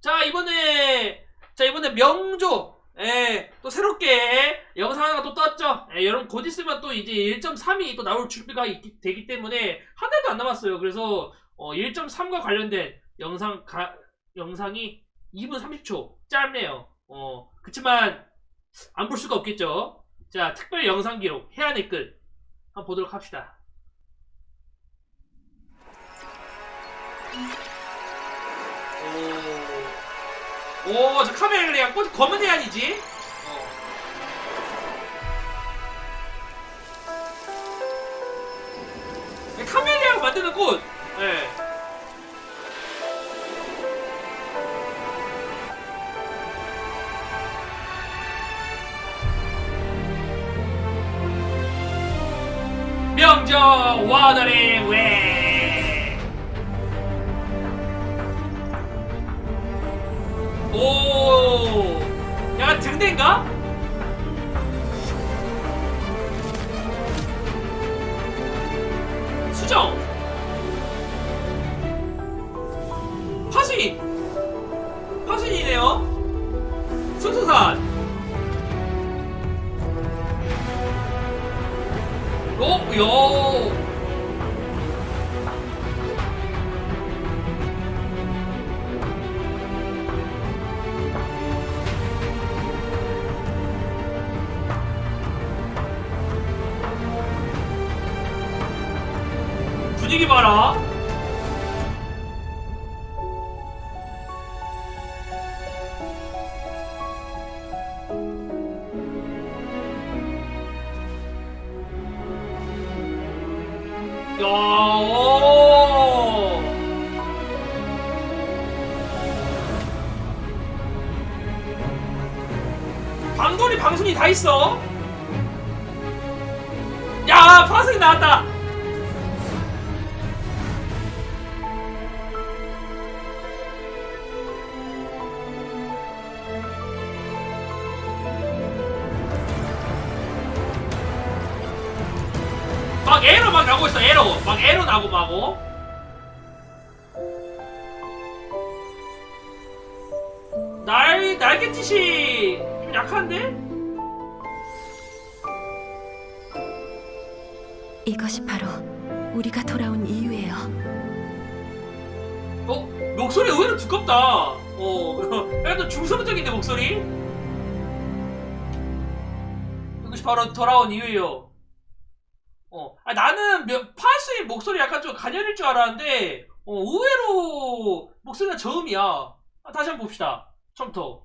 자 이번에 자 이번에 명조 예, 또 새롭게 영상 하나가 또 떴죠. 예, 여러분 곧 있으면 또 이제 1.3이 또 나올 준비가 있기- 되기 때문에 한 달도 안 남았어요. 그래서 어, 1.3과 관련된 영상 가, 영상이 2분 30초 짧네요. 어 그치만 안 볼 수가 없겠죠. 자 특별 영상 기록 해안의 끝 한번 보도록 합시다. 오, 오, 저 카멜리아 꽃 검은 해안이지? 어. 이 카멜리아가 만드는 꽃. 예. 명저 와더링 웨. 약간 등대인가? 분위기 봐라. 막 에러 막 나고 있어 에러. 막 에러 나고 마고 날 날갯짓이 좀 약한데? 이것이 바로 우리가 돌아온 이유예요. 어? 목소리 의외로 두껍다. 어 약간 좀 중성적인데 목소리? 이것이 바로 돌아온 이유예요. 어 아, 나는 몇- 파수의 목소리 약간 좀 가녀릴 줄 알았는데 어 의외로 목소리가 저음이야. 아, 다시 한번 봅시다. 처음부터.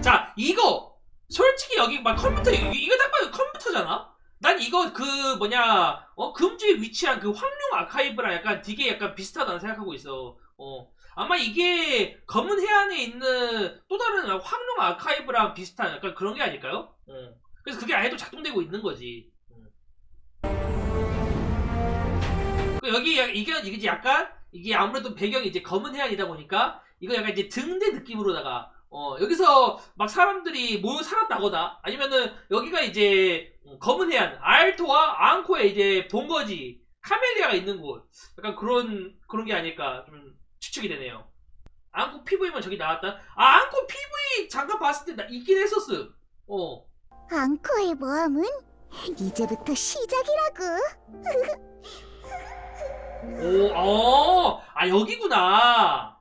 자 이거 솔직히 여기 막 컴퓨터 이거, 딱 봐도 컴퓨터잖아? 난 이거 그 뭐냐 어 금주에 위치한 그 황룡 아카이브랑 약간 되게 약간 비슷하다는 생각하고 있어. 어 아마 이게 검은 해안에 있는 또 다른 황룡 아카이브랑 비슷한 약간 그런 게 아닐까요? 어. 그래서 그게 아예 또 작동되고 있는 거지 여기 야- 이게 이게 약간 이게 아무래도 배경이 이제 검은 해안이다 보니까 이거 약간 이제 등대 느낌으로다가 어 여기서 막 사람들이 모여 살았다거나 아니면은 여기가 이제 음, 검은 해안 알토와 앙코에 이제 본거지 카멜리아가 있는 곳 약간 그런 그런 게 아닐까 좀 추측이 되네요. 앙코 PV만 저기 나왔다. 아 앙코 PV 잠깐 봤을 때 나 있긴 했었어. 어. 앙코의 모험은 이제부터 시작이라고. 오, 어, 아 여기구나.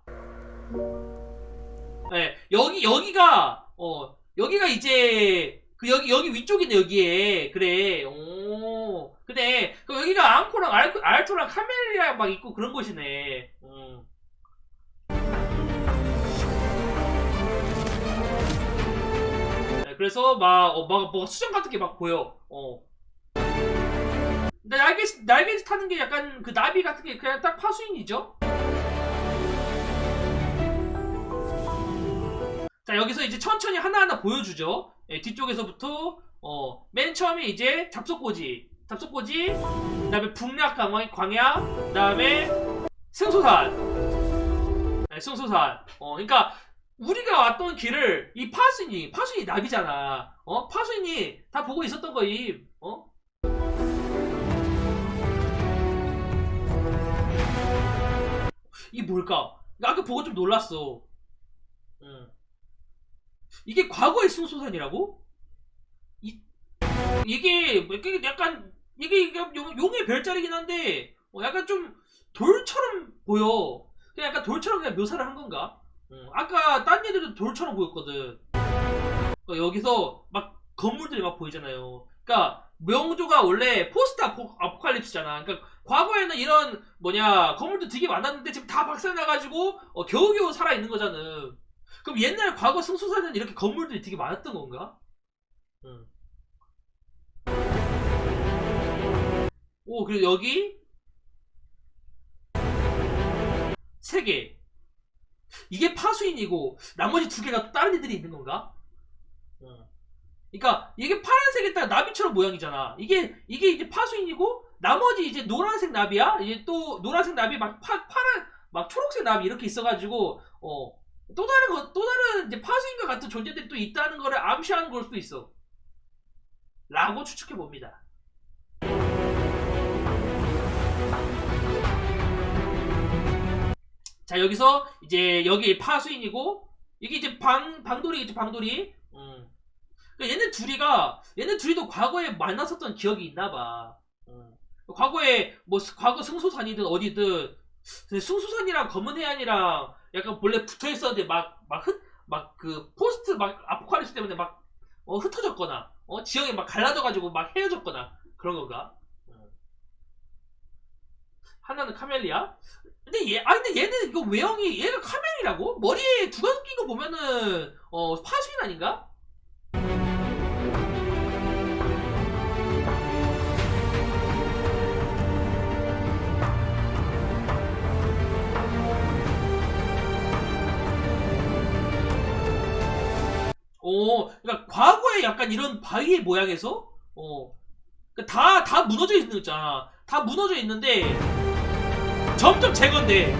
네, 여기 여기가 어 여기가 이제 그 여기 여기 위쪽이네 여기에 그래. 오, 근데 그 여기가 앙코랑 알, 알토랑 카멜리아 막 있고 그런 곳이네. 음. 그래서 막, 어, 막, 뭐 수정 같은 게 막 보여. 어. 날개, 날개 타는 게 약간 그 나비 같은 게 그냥 딱 파수인이죠? 자, 여기서 이제 천천히 하나하나 보여주죠. 예, 뒤쪽에서부터, 어, 맨 처음에 이제 잡속고지. 잡속고지, 그 다음에 북락 강화, 광야, 그 다음에 승소산. 네, 승소산. 어, 그러니까 우리가 왔던 길을 이 파수인이, 파수인이 나비잖아. 어? 파수인이 다 보고 있었던 거임. 어? 이 뭘까? 나 아까 보고 좀 놀랐어. 응. 이게 과거의 승소산이라고? 이, 이게, 이게 약간, 이게 용, 용의 별자리긴 한데, 어, 약간 좀 돌처럼 보여. 그냥 약간 돌처럼 그냥 묘사를 한 건가? 응. 아까 딴 애들도 돌처럼 보였거든. 어, 여기서 막 건물들이 막 보이잖아요. 그러니까 명조가 원래 포스트 아포, 아포칼립스잖아. 그러니까 과거에는 이런 뭐냐 건물도 되게 많았는데 지금 다 박살나가지고 어, 겨우겨우 살아 있는 거잖아. 그럼 옛날 과거 승소사는 이렇게 건물들이 되게 많았던 건가? 응. 오 그리고 여기 세 개. 이게 파수인이고 나머지 두 개가 또 다른 애들이 있는 건가? 어. 그러니까 이게 파란색이 딱 나비처럼 모양이잖아. 이게 이게 이제 파수인이고 나머지 이제 노란색 나비야. 이제 또 노란색 나비 막 파, 파란 막 초록색 나비 이렇게 있어가지고 어 또 다른 거 또 다른 이제 파수인과 같은 존재들이 또 있다는 거를 암시하는 걸 수도 있어. 라고 추측해 봅니다. 자 여기서 이제 여기 파수인이고 이게 이제 방 방돌이겠지 방돌이. 음. 그러니까 얘네 둘이가 얘네 둘이도 과거에 만났었던 기억이 있나봐. 음. 과거에 뭐 스- 과거 승소산이든 어디든 승소산이랑 검은 해안이랑 약간 본래 붙어 있었는데 막막흩막 그 포스트 막 아포칼립스 때문에 막 어, 흩어졌거나 어 지형이 막 갈라져가지고 막 헤어졌거나 그런 건가? 음. 하나는 카멜리아. 근데 얘, 아 근데 얘는 이거 외형이 얘가 카멜이라고? 머리에 두각 낀거 보면은 어 파수인 아닌가? 어, 그러니까 과거에 약간 이런 바위의 모양에서 어, 다다 무너져 있는 거 있잖아. 다 무너져 있는데 점점 제거돼.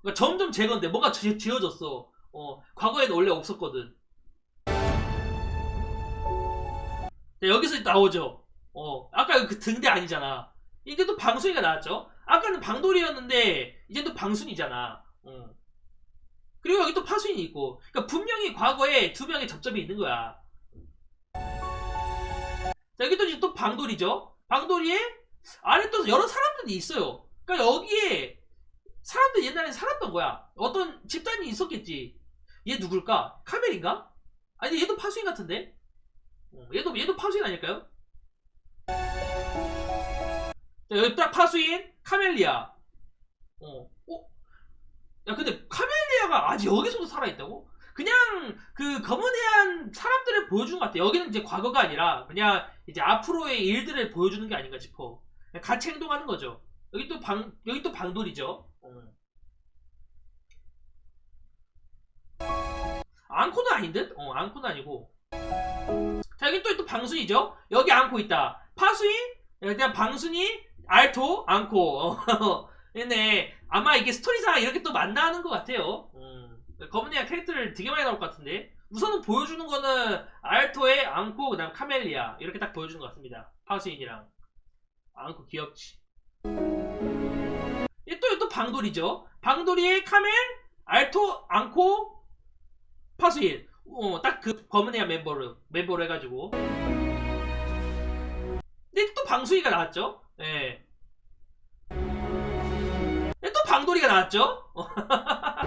그러니까 점점 제거돼. 뭔가 지, 지어졌어. 어, 과거에는 원래 없었거든. 자, 여기서 나오죠. 어, 아까 그 등대 아니잖아. 이제 또 방순이가 나왔죠. 아까는 방돌이었는데 이제 또 방순이잖아. 어. 그리고 여기 또 파수인이 있고. 그러니까 분명히 과거에 두 명의 접점이 있는 거야. 자, 여기 또 이제 또 방돌이죠. 방돌이에 안에 또 여러 사람들이 있어요. 그러니까 여기에 사람들 옛날에 살았던 거야. 어떤 집단이 있었겠지. 얘 누굴까? 카멜인가? 아니 얘도 파수인 같은데? 어, 얘도 얘도 파수인 아닐까요? 자, 여기 딱 파수인 카멜리아. 어, 어? 야 근데 카멜리아가 아직 여기서도 살아있다고? 그냥 그 검은 해안 사람들을 보여주는 것 같아. 여기는 이제 과거가 아니라 그냥 이제 앞으로의 일들을 보여주는 게 아닌가 싶어. 같이 행동하는 거죠. 여기 또 방, 여기 또 방돌이죠. 어. 앙코는 아닌 듯? 어, 앙코는 아니고. 자, 여기 또, 또 방순이죠? 여기 앙코 있다. 파수인? 그냥 방순이, 알토, 앙코. 어, 얘네, 아마 이게 스토리상 이렇게 또 만나는 것 같아요. 음. 검은 애가 캐릭터를 되게 많이 나올 것 같은데. 우선은 보여주는 거는 알토의 앙코, 그 다음 카멜리아. 이렇게 딱 보여주는 것 같습니다. 파수인이랑. 앙코 귀엽지. 얘 또, 또 방돌이죠. 방돌이의 카멜, 알토, 앙코, 파수인. 어, 딱 그 검은 애야 멤버로, 멤버로 해가지고. 근데 또 방수이가 나왔죠. 예. 근데 또 방돌이가 나왔죠.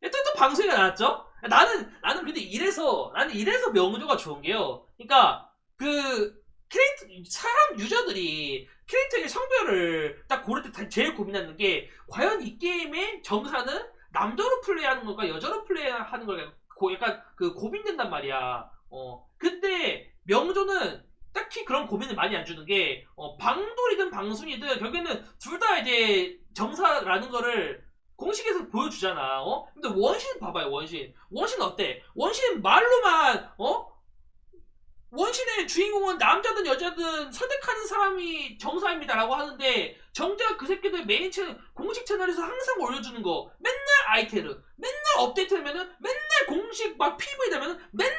근데 또, 또 방수이가 나왔죠. 나는, 나는 근데 이래서, 나는 이래서 명조가 좋은 게요. 그니까, 그, 캐릭터, 사람 유저들이 캐릭터의 성별을 딱 고를 때 다- 제일 고민하는 게, 과연 이 게임의 정사는 남자로 플레이하는 걸까 여자로 플레이하는 걸까 고, 약간 그 고민된단 말이야. 어 근데 명조는 딱히 그런 고민을 많이 안 주는 게 어, 방돌이든 방순이든 결국에는 둘 다 이제 정사라는 거를 공식에서 보여주잖아. 어 근데 원신 봐봐요 원신. 원신 어때? 원신 말로만 어 원신의 주인공은 남자든 여자든 선택하는 사람이 정사입니다라고 하는데 정작 그 새끼들 메인 채널 공식 채널에서 항상 올려주는 거 맨날 아이템을 맨날 업데이트하면은 맨날 공식 막 PV 되면은 맨날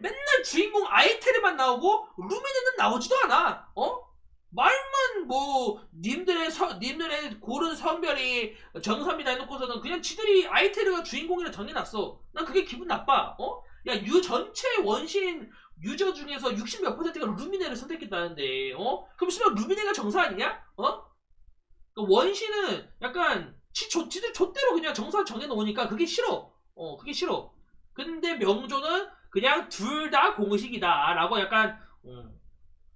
맨날 주인공 아이테르만 나오고 루미네는 나오지도 않아 어? 말만 뭐 님들의 서, 님들의 고른 성별이 정상이다 해놓고서는 그냥 지들이 아이테르가 주인공이라 정해놨어. 난 그게 기분 나빠. 어? 야 유 전체 원신 유저 중에서 60몇 퍼센트가 루미네를 선택했다는데 어? 그럼 씨발 루미네가 정사 아니냐? 어? 그러니까 원신은 약간 지, 조, 지들 좆대로 그냥 정사 정해놓으니까 그게 싫어. 어, 그게 싫어. 근데 명조는 그냥 둘 다 공식이다. 라고 약간, 음,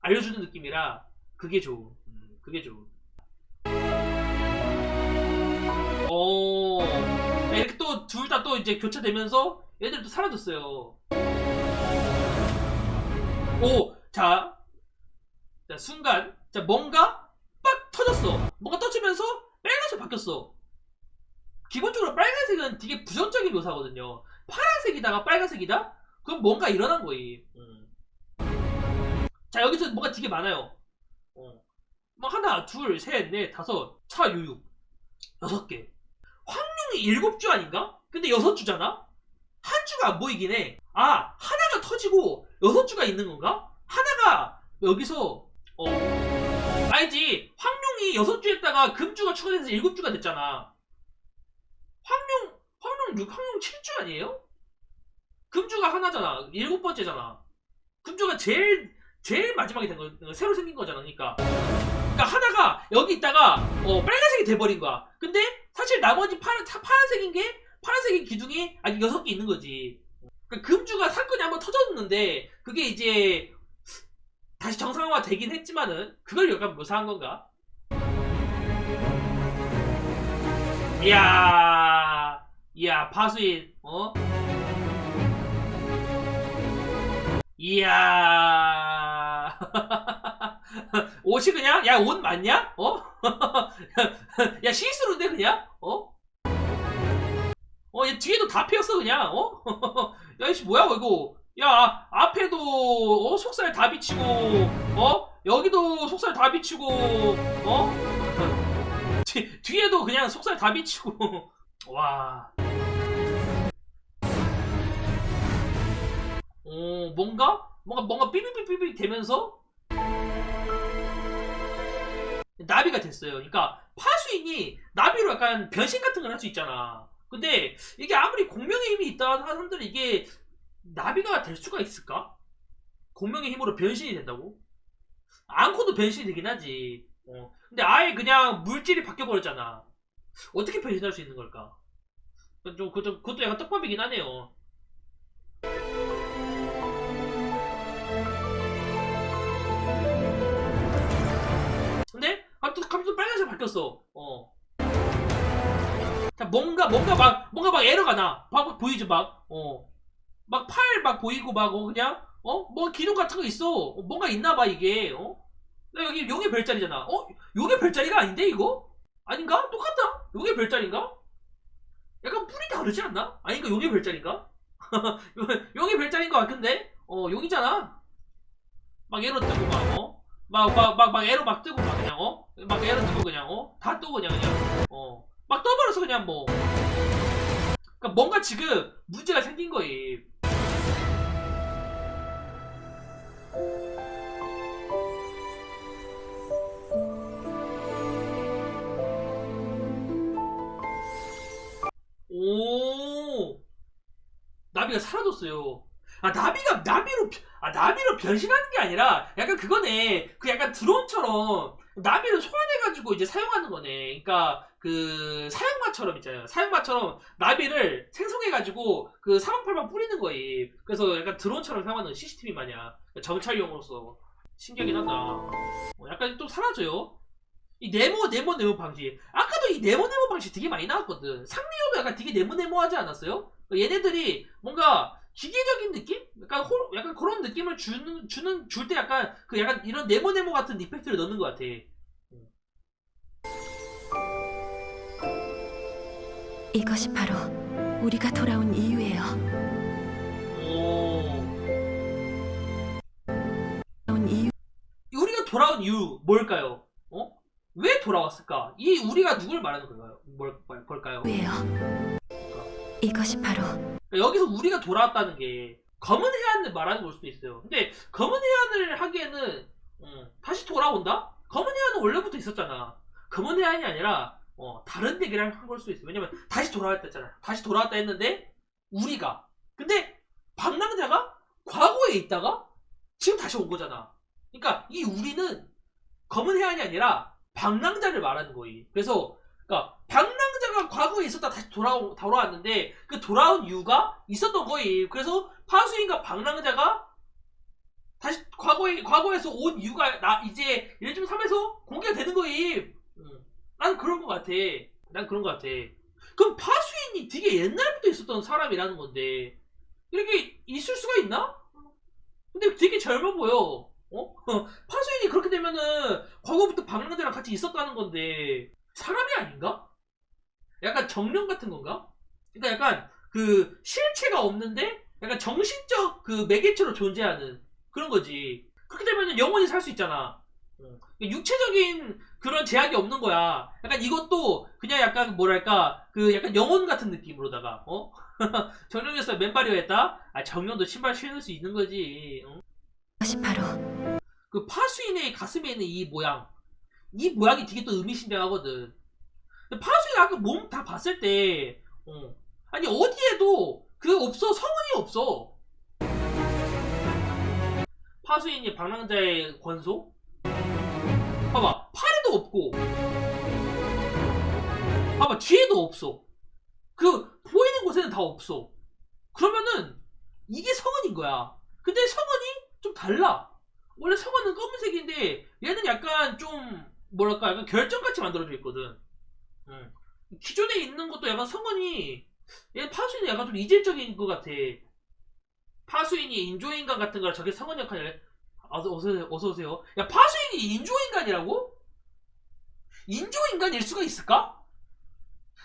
알려주는 느낌이라, 그게 좋음. 음, 그게 좋음. 어, 이렇게 또 둘 다 또 이제 교체되면서 얘들이 또 사라졌어요. 오, 자, 자, 순간, 자, 뭔가 빡 터졌어. 뭔가 터지면서 빨간색 바뀌었어. 기본적으로 빨간색은 되게 부정적인 묘사거든요. 파란색이다가 빨간색이다? 그럼 뭔가 일어난 거예요. 음. 자, 여기서 뭔가 되게 많아요. 어. 뭐 하나, 둘, 셋, 넷, 다섯, 차, 유육. 여섯 개. 황룡이 일곱 주 아닌가? 근데 여섯 주잖아? 한 주가 안 보이긴 해. 아, 하나가 터지고 여섯 주가 있는 건가? 하나가 여기서, 어. 알지? 황룡이 여섯 주 했다가 금주가 추가돼서 일곱 주가 됐잖아. 황룡, 황룡 6, 황룡 7주 아니에요? 금주가 하나잖아. 일곱 번째잖아. 금주가 제일, 제일 마지막에 된 거, 새로 생긴 거잖아. 그러니까. 그러니까 하나가 여기 있다가, 어, 빨간색이 돼버린 거야. 근데 사실 나머지 파란, 타- 파란색인 게, 파란색의 기둥이 아직 여섯 개 있는 거지. 그러니까 금주가 사건이 한번 터졌는데, 그게 이제, 다시 정상화 되긴 했지만은, 그걸 약간 묘사한 건가? 이야, 이야, 파수인, 어? 이야, 옷이 그냥, 야, 옷 맞냐? 어? 야, 시스루인데, 그냥? 어? 어, 얘 뒤에도 다 피었어, 그냥, 어? 야, 이씨, 뭐야, 이거? 야, 앞에도, 어, 속살 다 비치고, 어? 여기도 속살 다 비치고, 어? 뒤, 뒤에도 그냥 속살 다 비치고 와. 어 뭔가 뭔가 뭔가 삐삐삐삐삐 되면서 나비가 됐어요. 그러니까 파수인이 나비로 약간 변신 같은 걸 할 수 있잖아. 근데 이게 아무리 공명의 힘이 있다 사람들은 이게 나비가 될 수가 있을까? 공명의 힘으로 변신이 된다고? 앙코도 변신이 되긴 하지. 어. 근데 아예 그냥 물질이 바뀌어버렸잖아. 어떻게 변신할 수 있는 걸까? 좀, 그것도, 그것도 약간 떡밥이긴 하네요. 근데 갑자기, 갑자기 빨간색 바뀌었어. 어. 자, 뭔가, 뭔가 막, 뭔가 막 에러가 나. 막, 막 보이지, 막. 어. 막 팔 막 보이고 막, 어, 그냥, 어? 뭐 기둥 같은 거 있어. 어, 뭔가 있나 봐, 이게. 어? 나 여기 용의 별자리잖아. 어? 용의 별자리가 아닌데 이거? 아닌가? 똑같다. 용의 별자리인가? 약간 뿔이 다르지 않나? 아닌가? 용의 별자리인가? 용의 별자리인 것 같은데? 어 용이잖아. 막 에러 뜨고 막 어? 막 막 막 막 에러 막 뜨고 막 그냥 어? 막 에러 뜨고 그냥 어? 다 뜨고 그냥 그냥 어? 막 떠버려서 그냥 뭐. 그러니까 뭔가 지금 문제가 생긴 거예요. 오 나비가 사라졌어요. 아 나비가 나비로 변- 아 나비로 변신하는 게 아니라 약간 그거네. 그 약간 드론처럼 나비를 소환해가지고 이제 사용하는 거네. 그러니까 그 사용마처럼 있잖아요. 사용마처럼 나비를 생성해가지고 그 사방팔방 뿌리는 거예요. 그래서 약간 드론처럼 사용하는 CCTV 마냥 정찰용으로서 신기하긴 하다. 어, 약간 또 사라져요. 이 네모 네모 네모 방식 아까도 이 네모 네모 방식 되게 많이 나왔거든 상리오도 약간 되게 네모 네모하지 않았어요? 얘네들이 뭔가 기계적인 느낌? 약간 호, 약간 그런 느낌을 주는 주는 줄 때 약간 그 약간 이런 네모 네모 같은 이펙트를 넣는 것 같아. 이것이 바로 우리가 돌아온 이유예요. 오 돌아온 이유 우리가 돌아온 이유 뭘까요? 어? 왜 돌아왔을까? 이 우리가 누굴 말하는 걸까요? 뭘 걸까요? 예요. 이것이 바로 그러니까 여기서 우리가 돌아왔다는 게 검은 해안을 말하는 걸 수도 있어요. 근데 검은 해안을 하기에는 음, 다시 돌아온다? 검은 해안은 원래부터 있었잖아. 검은 해안이 아니라 어, 다른 얘기를 한 걸 수도 있어. 왜냐면 다시 돌아왔다 했잖아. 다시 돌아왔다 했는데 우리가 근데 방랑자가 과거에 있다가 지금 다시 온 거잖아. 그러니까 이 우리는 검은 해안이 아니라 방랑자를 말하는 거임. 그래서 그러니까 방랑 자가 과거에 있었다 다시 돌아오, 돌아왔는데 그 돌아온 이유가 있었던 거임. 그래서 파수인과 방랑자가 다시 과거에 과거에서 온 이유가 나 이제 1.3에서 공개가 되는 거임. 음. 난 그런 것 같아. 난 그런 것 같아. 그럼 파수인이 되게 옛날부터 있었던 사람이라는 건데 이렇게 있을 수가 있나? 근데 되게 젊어 보여. 어? 파수인이 그렇게 되면은 과거부터 방랑자랑 같이 있었다는 건데 사람이 아닌가? 약간 정령 같은 건가? 그러니까 약간 그 실체가 없는데 약간 정신적 그 매개체로 존재하는 그런 거지. 그렇게 되면은 영원히 살 수 있잖아. 어. 육체적인 그런 제약이 없는 거야. 약간 이것도 그냥 약간 뭐랄까 그 약간 영혼 같은 느낌으로다가 어 정령에서 맨발이어 했다. 아 정령도 신발 신을 수 있는 거지. 어? 바로 그 파수인의 가슴에 있는 이 모양 이 모양이 되게 또 의미심장하거든 근데 파수인 아까 몸 다 봤을 때 어, 아니 어디에도 그 없어. 성은이 없어. 파수인이 방랑자의 권소? 봐봐. 팔에도 없고. 봐봐. 뒤에도 없어. 그 보이는 곳에는 다 없어. 그러면은 이게 성은인 거야. 근데 성은이 좀 달라. 원래 성화는 검은색인데 얘는 약간 좀 뭐랄까? 약간 결정같이 만들어져 있거든. 음. 기존에 있는 것도 약간 성원이 얘 파수인이 약간 좀 이질적인 것 같아. 파수인이 인조인간 같은 걸 저게 성원 역할을 어서 어서 어서 오세요. 야 파수인이 인조인간이라고? 인조인간일 수가 있을까?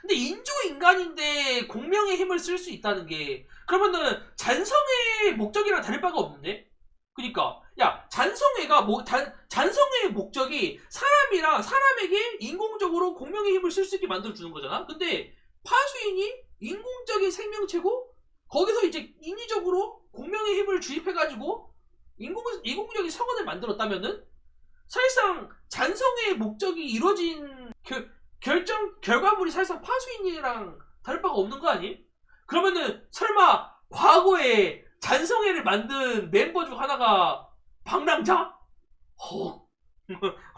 근데 인조인간인데 공명의 힘을 쓸 수 있다는 게 그러면은 잔성의 목적이랑 다를 바가 없는데? 그니까 야 잔성회가 뭐 단, 잔성회의 목적이 사람이랑 사람에게 인공적으로 공명의 힘을 쓸 수 있게 만들어 주는 거잖아. 근데 파수인이 인공적인 생명체고 거기서 이제 인위적으로 공명의 힘을 주입해가지고 인공 인공적인 성원을 만들었다면은 사실상 잔성회의 목적이 이루어진 결, 결정 결과물이 사실상 파수인이랑 다를 바가 없는 거 아니? 그러면은 설마 과거에 잔성회를 만든 멤버 중 하나가 방랑자? 헉.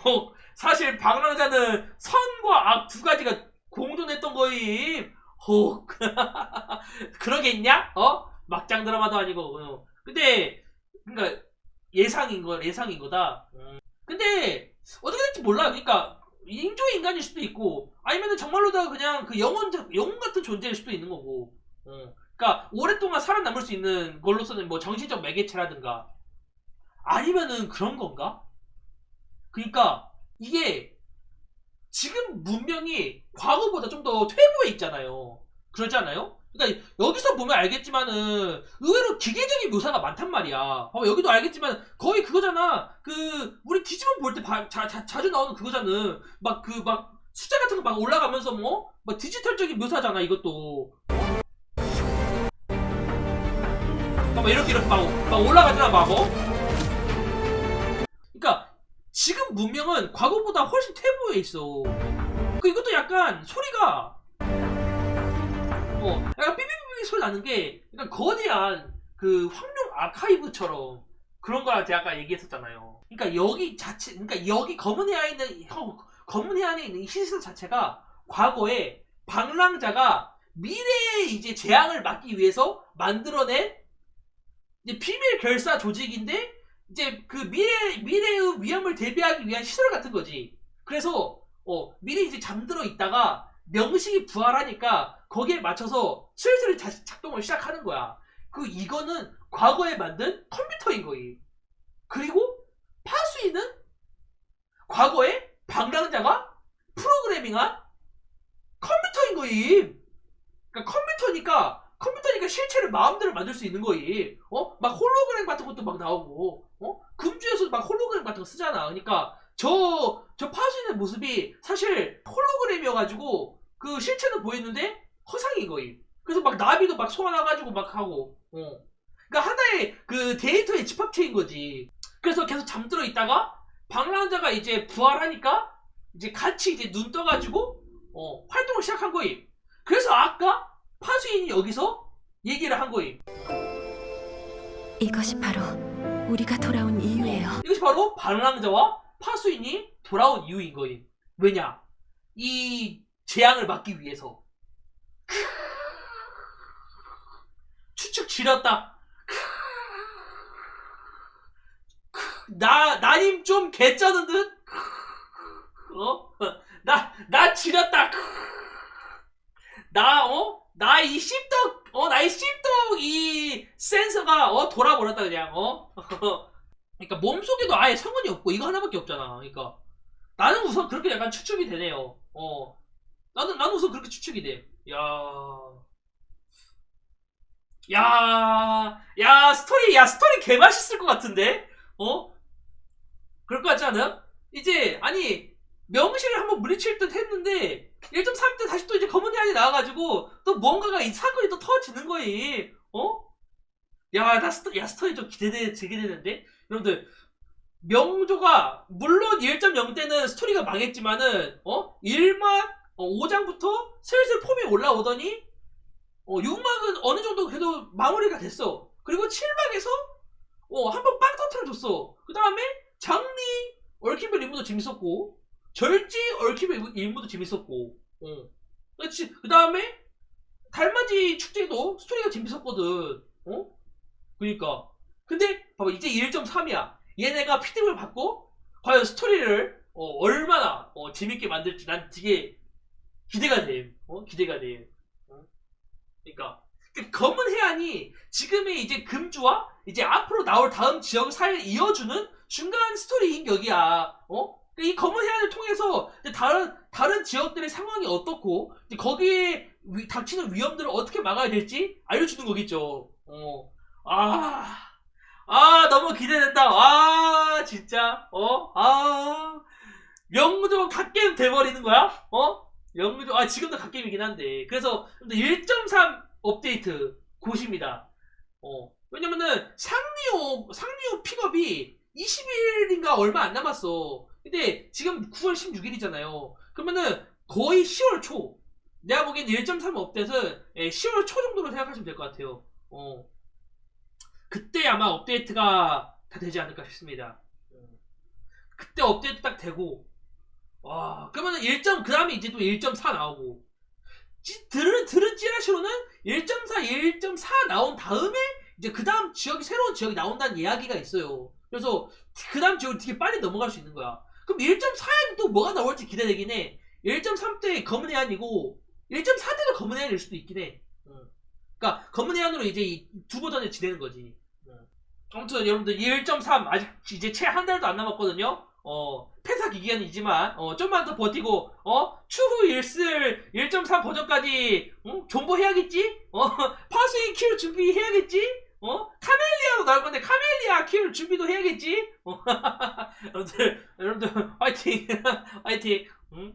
헉. 사실 방랑자는 선과 악 두 가지가 공존했던 거임. 헉. 그러겠냐? 어? 막장 드라마도 아니고. 어. 근데 그러니까 예상인 거 예상인 거다. 음. 근데 어떻게 될지 몰라. 그러니까 인조 인간일 수도 있고 아니면은 정말로 다 그냥 그 영혼 영혼 같은 존재일 수도 있는 거고. 어. 그러니까 오랫동안 살아남을 수 있는 걸로서는 뭐 정신적 매개체라든가 아니면은 그런 건가? 그러니까 이게 지금 문명이 과거보다 좀 더 퇴보해 있잖아요. 그러지 않아요? 그러니까 여기서 보면 알겠지만은 의외로 기계적인 묘사가 많단 말이야. 봐봐 여기도 알겠지만 거의 그거잖아. 그 우리 디지몬 볼때 자주 나오는 그거잖아. 막 그 막 숫자 같은 거 막 올라가면서 뭐 막 디지털적인 묘사잖아 이것도. 막 이렇게 이렇게 막, 막 올라가잖아 막 어? 지금 문명은 과거보다 훨씬 퇴보해 있어. 그 이것도 약간 소리가 어 약간 삐삐삐삐 소리 나는 게 약간 거대한 그 황룡 아카이브처럼 그런 거한테 아까 얘기했었잖아요. 그러니까 여기 자체 그러니까 여기 검은 해안에 있는 형 검은 해안에 있는 이 시스템 자체가 과거에 방랑자가 미래의 이제 재앙을 막기 위해서 만들어낸 이제 비밀 결사 조직인데 이제 그 미래 미래의 위험을 대비하기 위한 시설 같은 거지. 그래서 어 미리 이제 잠들어 있다가 명식이 부활하니까 거기에 맞춰서 슬슬 다시 작동을 시작하는 거야. 그 이거는 과거에 만든 컴퓨터인 거임. 그리고 파수인은 과거에 방랑자가 프로그래밍한 컴퓨터인 거임. 그러니까 컴퓨터니까 컴퓨터니까 실체를 마음대로 만들 수 있는 거임. 어? 막 홀로그램 같은 것도 막 나오고, 어? 금주에서 막 홀로그램 같은 거 쓰잖아. 그러니까 저, 저 파수인의 모습이 사실 홀로그램이어가지고 그 실체는 보이는데 허상인 거임. 그래서 막 나비도 막 소환해가지고 막 하고, 어. 그러니까 하나의 그 데이터의 집합체인 거지. 그래서 계속 잠들어 있다가 방랑자가 이제 부활하니까 이제 같이 이제 눈 떠가지고 어, 활동을 시작한 거임. 그래서 아까 파수인이 여기서 얘기를 한 거임. 이것이 바로 우리가 돌아온 이유예요. 이것이 바로 방랑자와 파수인이 돌아온 이유인 거임. 왜냐? 이 재앙을 막기 위해서. 추측 지렸다. 나, 나님 좀 개쩌는 듯? 어? 나, 나 지렸다. 나, 어? 나이 씹덕, 어, 나이 씹덕, 이 센서가, 어, 돌아버렸다, 그냥, 어? 그러니까 몸속에도 아예 성은이 없고, 이거 하나밖에 없잖아. 그러니까. 나는 우선 그렇게 약간 추측이 되네요. 어. 나는, 나는 우선 그렇게 추측이 돼. 야 야, 야, 스토리, 야, 스토리 개 맛있을 것 같은데? 어? 그럴 것 같지 않아? 이제, 아니, 명실을 한번 물리칠 듯 했는데, 1.3 때 다시 또 이제 검은 해안이 나와가지고, 또 뭔가가 이 사건이 또 터지는 거임. 어? 야, 나 스토, 야, 스토리 좀 기대되, 기대되는데? 여러분들, 명조가, 물론 1.0 때는 스토리가 망했지만은, 어? 1막, 어, 5장부터 슬슬 폼이 올라오더니, 어, 6막은 어느 정도 그래도 마무리가 됐어. 그리고 7막에서, 어, 한번 빵 터트려 줬어. 그 다음에, 장리, 얽힌별 임무도 재밌었고, 절지, 임무- 임무도 재밌었고, 어. 그렇지. 그 다음에, 달맞이 축제도 스토리가 재밌었거든. 어? 그니까. 근데, 봐봐, 이제 1.3이야. 얘네가 피드백을 받고, 과연 스토리를, 어, 얼마나, 어, 재밌게 만들지 난 되게 기대가 돼. 어? 기대가 돼. 어? 그니까. 그 검은 해안이 지금의 이제 금주와 이제 앞으로 나올 다음 지역 사이를 이어주는 중간 스토리 인 격이야. 어? 그이 검은 해안을 통해서 다른 다른 지역들의 상황이 어떻고 거기에 위- 닥치는 위험들을 어떻게 막아야 될지 알려주는 거겠죠. 어. 아. 아, 너무 기대된다. 아, 진짜. 어? 아. 명무조 갓게임 돼버리는 거야? 어? 명무조, 아, 지금도 갓게임이긴 한데. 그래서 1.3 업데이트 고십니다. 어. 왜냐면은 상리오, 상리오 픽업이 20일인가 얼마 안 남았어. 근데 지금 9월 16일이잖아요. 그러면은 거의 10월 초. 내가 보기엔 1.3 업데이트는 예, 10월 초 정도로 생각하시면 될 것 같아요. 어. 그때 아마 업데이트가 다 되지 않을까 싶습니다. 어. 그때 업데이트 딱 되고, 와, 그러면은 1점, 그 다음에 이제 또 1.4 나오고, 찌- 들은, 들은 찌라시로는 1.4, 1.4 나온 다음에, 이제 그 다음 지역이, 새로운 지역이 나온다는 이야기가 있어요. 그래서 그 다음 지역을 되게 빨리 넘어갈 수 있는 거야. 그럼 1.4에는 또 뭐가 나올지 기대되긴 해. 1.3때 검은 해안이고, 1.4 때도 검은 해안일 수도 있긴 해. 어. 그러니까 검은 해안으로 이제 이 두 버전을 지내는 거지. 어. 아무튼 여러분들 1.3 아직 이제 채 한 달도 안 남았거든요. 어 폐사 기간이지만 어 좀만 더 버티고 어 추후 일슬 1.3 버전까지 어? 존버해야겠지? 어 파수인 키울 준비해야겠지? 어 카멜리아도 나올 건데 카멜리아 키울 준비도 해야겠지? 어 여러분들 여러분들 화이팅 화이팅 응?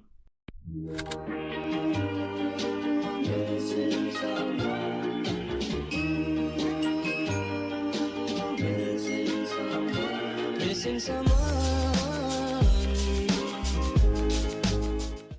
Someone